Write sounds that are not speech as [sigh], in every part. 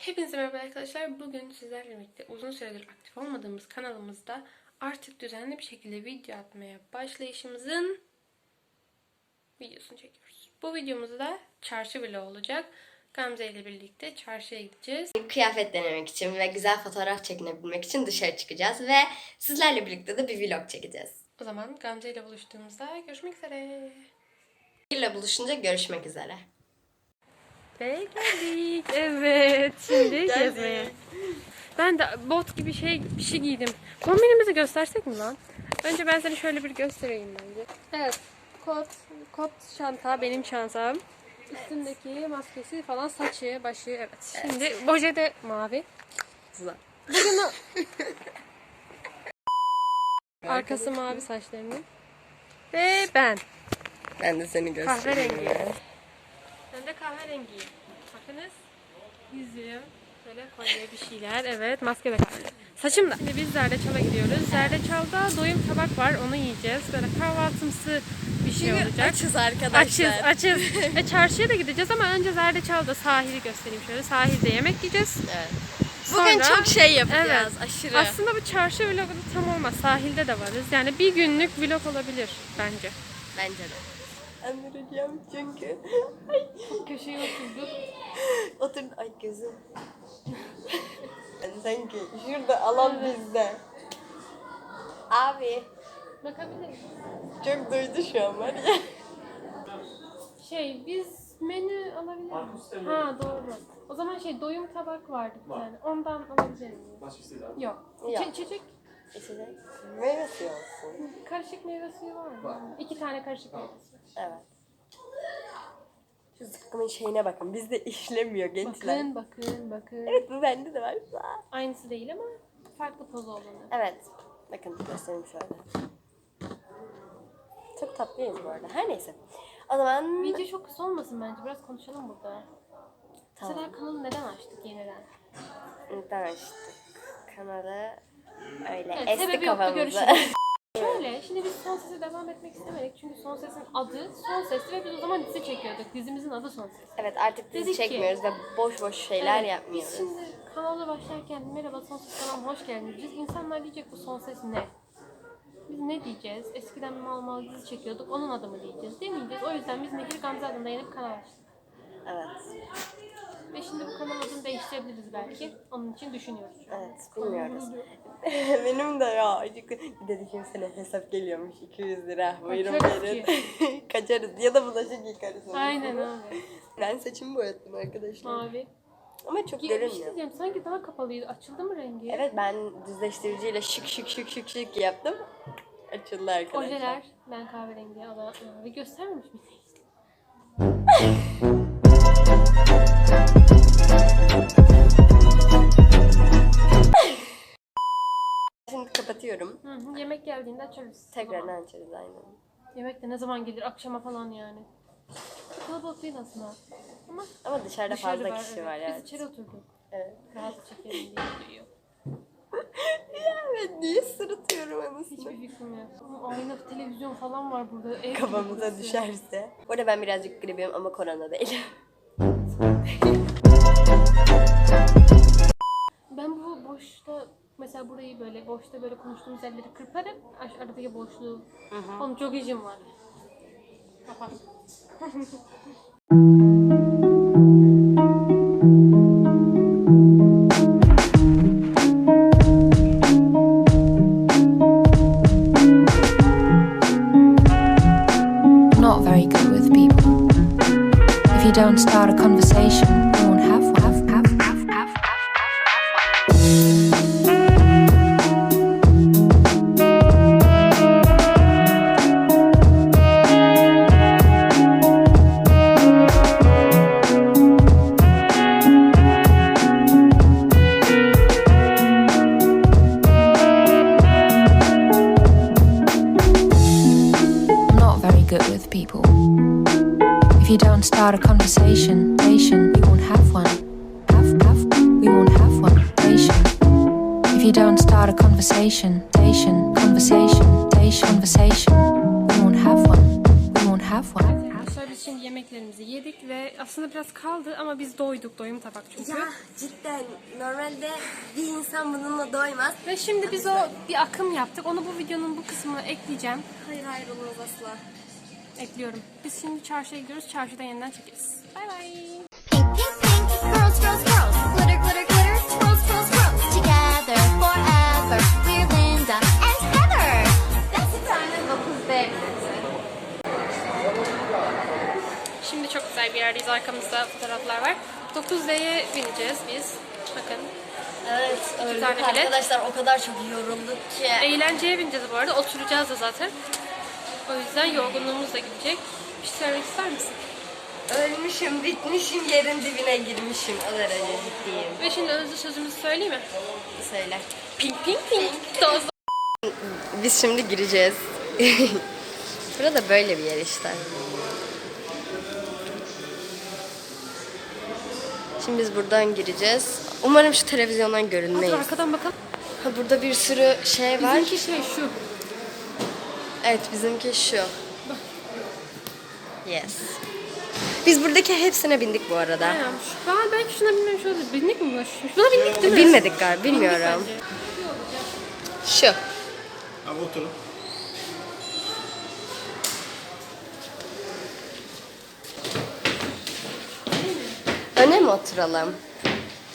Hepinize merhaba arkadaşlar. Bugün sizlerle birlikte uzun süredir aktif olmadığımız kanalımızda artık düzenli bir şekilde video atmaya başlayışımızın videosunu çekiyoruz. Bu videomuzda çarşı vlogu olacak. Gamze ile birlikte çarşıya gideceğiz. kıyafet denemek için ve güzel fotoğraf çekinebilmek için dışarı çıkacağız ve sizlerle birlikte de bir vlog çekeceğiz. O zaman Gamze ile buluştuğumuzda görüşmek üzere. Birle buluşunca görüşmek üzere. Ve geldik. Evet. Şimdi gezmeye. Ben de bot gibi şey bir şey giydim. Kombinimizi göstersek mi lan? Önce ben seni şöyle bir göstereyim bence. Evet. Kot, kot çanta benim çantam. Üstündeki maskesi falan saçı, başı evet. Şimdi boje de mavi. Güzel. Bugün o... Arkası mavi saçlarının. Ve ben. Ben de seni göstereyim. Kahverengi. Ben de kahverengiyim. Bakınız. Yüzüğüm. Böyle kolye bir şeyler. Evet maske de kahve. Saçım da. Şimdi biz Zerdeçal'a gidiyoruz. Zerdeçal'da doyum tabak var. Onu yiyeceğiz. Böyle kahvaltımsı bir şey olacak. Açız arkadaşlar. Açız, açız. e, çarşıya da gideceğiz ama önce Zerdeçal'da sahili göstereyim şöyle. Sahilde yemek yiyeceğiz. Evet. Bugün Sonra- çok şey yapacağız. Evet. Aşırı. Aslında bu çarşı vlogu da tam olmaz. Sahilde de varız. Yani bir günlük vlog olabilir bence. Bence de. Anlayacağım çünkü. Köşeye oturduk. Otur. Ay gözüm. Sanki şurada alan bizde. Abi. Bakabiliriz. Çok duydu şu an var ya. Şey biz menü alabilir miyiz? Ha doğru. O zaman şey doyum tabak vardı bir tane. Ondan alabilir miyiz? Başka isteği var mı? Yok. Yok. İçe- İçecek İçecek. Meyve suyu olsun. karışık meyve suyu var mı? İki tane karışık meyve suyu. Evet. Şu zıkkımın şeyine bakın. Bizde işlemiyor gençler. Bakın bakın bakın. Evet bu bende de var. Aynısı değil ama farklı poz olanı. Evet. Bakın göstereyim şöyle. Çok tatlıyız bu arada. Her neyse. O zaman Video çok kısa olmasın bence. Biraz konuşalım burada. Tamam. Mesela kanalı neden açtık yeniden? neden açtık kanalı öyle Evet, kafamızı. görüşürüz. [laughs] Şöyle, şimdi biz son sese devam etmek istemedik. Çünkü son sesin adı son sesti ve biz o zaman dizi çekiyorduk. Dizimizin adı son ses. evet artık dizi Dedik ki- çekmiyoruz ve boş boş şeyler Evet, yapmıyoruz. Biz şimdi kanala başlarken merhaba son ses kanalıma hoş geldiniz diyeceğiz. İnsanlar diyecek bu son ses ne? Biz ne diyeceğiz? Eskiden mal mal dizi çekiyorduk. Onun adı mı diyeceğiz? Demeyeceğiz. O yüzden biz Nehir Gamze adında yeni bir kanal açtık. Evet. Ve şimdi bu kanal adını değiştirebiliriz belki. Onun için düşünüyoruz. Evet, bilmiyoruz. [laughs] Benim de ya acık bir de düşünsene hesap geliyormuş 200 lira. Buyurun Kaçarız verin. [laughs] Kaçarız ya da bulaşık yıkarız. Aynen abi. Ben saçımı boyattım arkadaşlar. Mavi. Ama çok Bir şey görünmüyor. diyeceğim. Sanki daha kapalıydı. Açıldı mı rengi? Evet ben düzleştiriciyle şık şık şık şık şık yaptım. Açıldı arkadaşlar. Ojeler. Ben kahverengi ala mavi göstermemiş miyim? [laughs] Şimdi kapatıyorum. Hı hı. Yemek geldiğinde açarız. Tekrardan açarız aynen. Yemek de ne zaman gelir? Akşama falan yani. Kalabalık değil aslında. Ama Ama dışarıda dışarı fazla var, kişi evet. var Biz evet. içeri oturduk. Evet. Rahat çekelim diye diyor. Evet niye sırıtıyorum anasını? Hiçbir fikrim yok. Ama ayna, televizyon falan var burada. Ev gibi Kafamıza burası. düşerse. Bu arada ben birazcık gribim ama korona değil. [laughs] Ben bu boşta mesela burayı böyle boşta böyle konuştuğumuz yerleri kırparım. Aradaki boşluğu. Oğlum çok işim var. Kapat. [laughs] start a conversation, nation, you won't have one. Have, have, we won't have one. If you don't start a conversation, nation, conversation, nation, conversation, we won't have one. We won't have one. Arkadaşlar biz şimdi yemek yemeklerimizi yedik ve aslında biraz kaldı ama biz doyduk. Doyum tabak çünkü. Ya cidden normalde bir insan bununla doymaz. Ve şimdi biz o bir akım yaptık. Onu bu videonun bu kısmına ekleyeceğim. Hayır hayır olmaz asla. Ekliyorum. Biz şimdi çarşıya gidiyoruz. Çarşıda yeniden çekeriz. Bay bay. Çok güzel bir yerdeyiz. Arkamızda fotoğraflar var. 9D'ye bineceğiz biz. Bakın. Evet, öldük tane bilet. arkadaşlar o kadar çok yorulduk ki. Eğlenceye bineceğiz bu arada. Oturacağız da zaten. O yüzden yorgunluğumuz da gidecek. Bir şey söylemek ister misin? Ölmüşüm, bitmişim, yerin dibine girmişim. O derece ciddiyim. Ve şimdi özlü sözümüzü söyleyeyim mi? Söyle. Pink pink pink. Doz. Biz şimdi gireceğiz. [laughs] Burada böyle bir yer işte. Şimdi biz buradan gireceğiz. Umarım şu televizyondan görünmeyiz. arkadan bakalım. Ha, burada bir sürü şey var. Bizimki şey şu. Evet bizimki şu. Yes. Biz buradaki hepsine bindik bu arada. Aynen. Şu- Ben belki şuna binmemiş olabilir. Bindik mi bu? Buna bindik değil mi? Bilmedik galiba, Bindik bilmiyorum. bence. Şu. Abi oturun. Öne mi oturalım?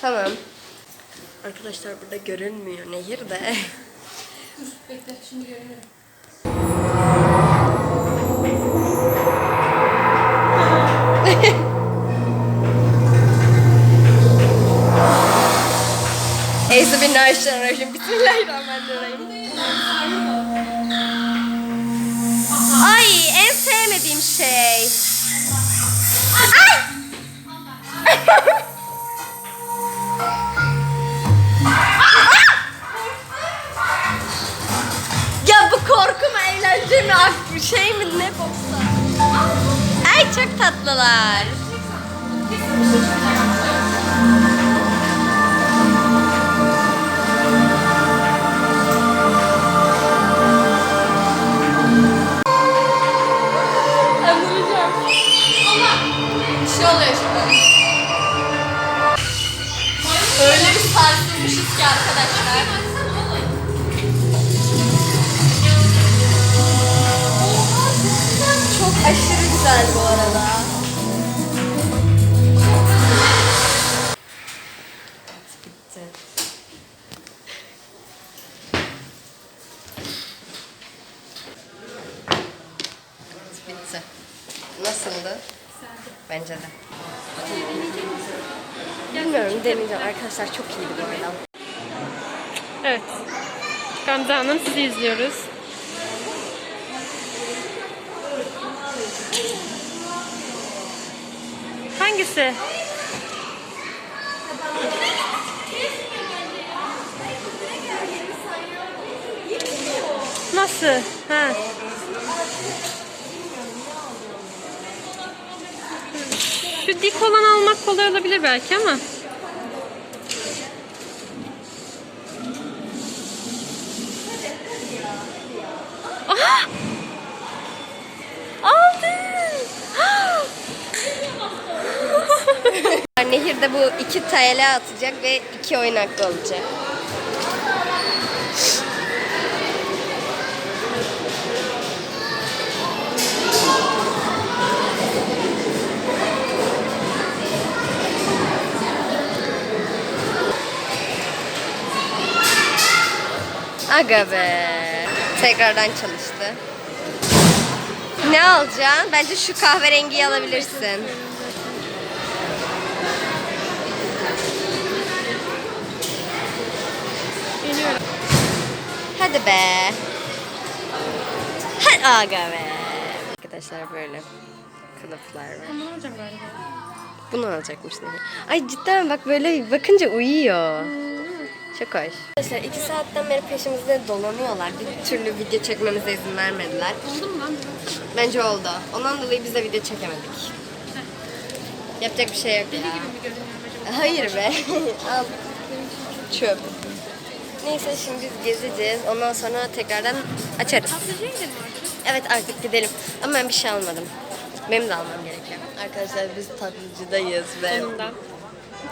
Tamam. Arkadaşlar burada görünmüyor nehir de. Bekle şimdi görünür. Şey mi ne boksa? Ay çok tatlılar. Bence de. Bilmiyorum deneyeceğim arkadaşlar çok iyiydi bu arada. Evet. Gamze Hanım sizi izliyoruz. Hangisi? Nasıl? Ha. Şu dik olan almak kolay olabilir belki ama. Aha! Aldın! [gasps] Nehirde bu iki TL atacak ve iki oyun hakkı olacak. Aga be. Tekrardan çalıştı. Ne alacaksın? Bence şu kahverengiyi alabilirsin. Hadi be. Hadi aga be. Arkadaşlar böyle kılıflar var. Bunu alacağım galiba. Bunu alacakmış. Ay cidden bak böyle bakınca uyuyor. Çok hoş. Arkadaşlar iki saatten beri peşimizde dolanıyorlar. Bir türlü video çekmemize izin vermediler. Oldu mu lan? Bence oldu. Ondan dolayı biz de video çekemedik. Yapacak bir şey yok Deli ya. gibi mi görünüyorum acaba? Hayır be. [laughs] Al. Çöp. Neyse şimdi biz gezeceğiz. Ondan sonra tekrardan açarız. Tatlıcıya gidelim artık. Evet artık gidelim. Ama ben bir şey almadım. Benim de almam gerekiyor. Arkadaşlar biz tatlıcıdayız ve... Sonunda.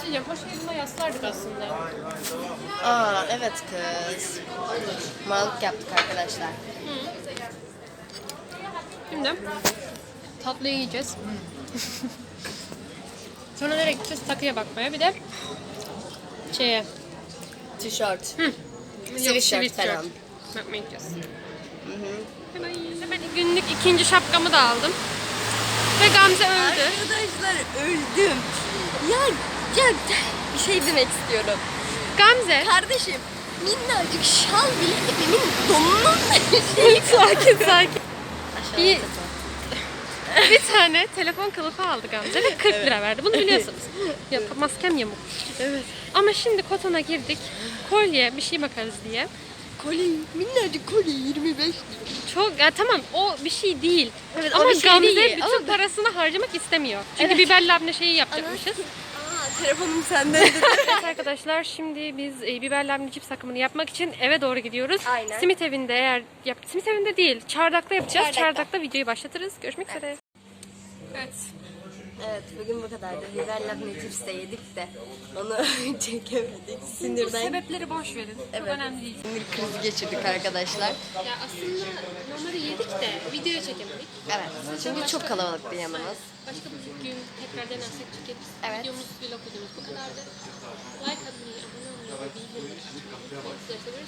Hocam hoş bunda yaslardık aslında. Aa evet kız. Mallık yaptık arkadaşlar. Şimdi tatlıyı yiyeceğiz. [laughs] Sonra nereye gideceğiz? Takıya bakmaya. Bir de şeye. Tişört. Yok, Sweatshirt sweatshirt. falan. Bakmaya gideceğiz. Hemen, hemen günlük ikinci şapkamı da aldım. Ve Gamze öldü. Arkadaşlar öldüm. Ya, ya bir şey demek istiyorum. Gamze. Kardeşim minnacık şal bile evimin donunun şeyi. sakin sakin. Bir... Bir, tane telefon kılıfı aldı Gamze ve 40 lira verdi. Bunu biliyorsunuz. ya maskem yamuk. Evet. Ama şimdi Koton'a girdik. Kolye bir şey bakarız diye. Kolye, minnacık kolye 25 lira. Çok ya tamam o bir şey değil. Evet, Ama şey Gamze bütün parasını harcamak istemiyor. Çünkü biber labne şeyi yapacakmışız. Telefonum sende. [laughs] evet arkadaşlar şimdi biz e, biber labne cips akımını yapmak için eve doğru gidiyoruz. Aynen. Simit evinde eğer yap Simit evinde değil Çardak'ta yapacağız. Çardak'ta. Çardak'ta, videoyu başlatırız. Görüşmek üzere. Evet. Evet bugün bu kadardı. Biberle ne cips de yedik de onu çekemedik. Sinirden. Sebepleri boş verin. Çok önemli değil. Sinir krizi geçirdik arkadaşlar. Ya aslında normalde yedik de video çekemedik. Evet. Çünkü çok kalabalıktı Yamanız. Başka bir gün tekrar denersek çekeriz. Evet. Videomuz, vlog videomuz bu kadardı. Like atmayı, abone olmayı, bildirimleri açmayı, sizleri.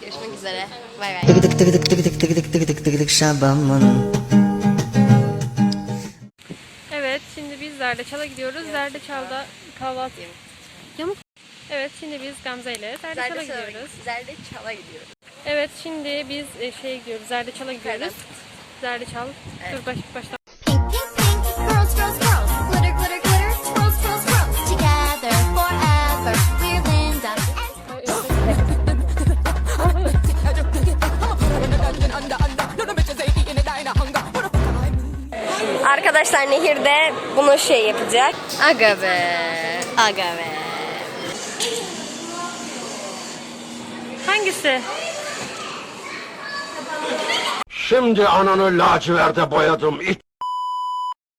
Görüşmek üzere. Bay bay. Dıgıdık dıgıdık dıgıdık dıgıdık dıgıdık dıgıdık şabamanım. Zerdeçal'a gidiyoruz. Zerdeçal'da kahvaltı Yamuk. Evet, şimdi biz Gamze ile Zerdeçal'a gidiyoruz. Zerdeçal'a gidiyoruz. Evet, şimdi biz e, şeye gidiyoruz. Zerdeçal'a gidiyoruz. Zerdeçal. Dur baş, baştan. Arkadaşlar nehirde bunu şey yapacak. Aga be. Aga be. Hangisi? Şimdi ananı laciverde boyadım.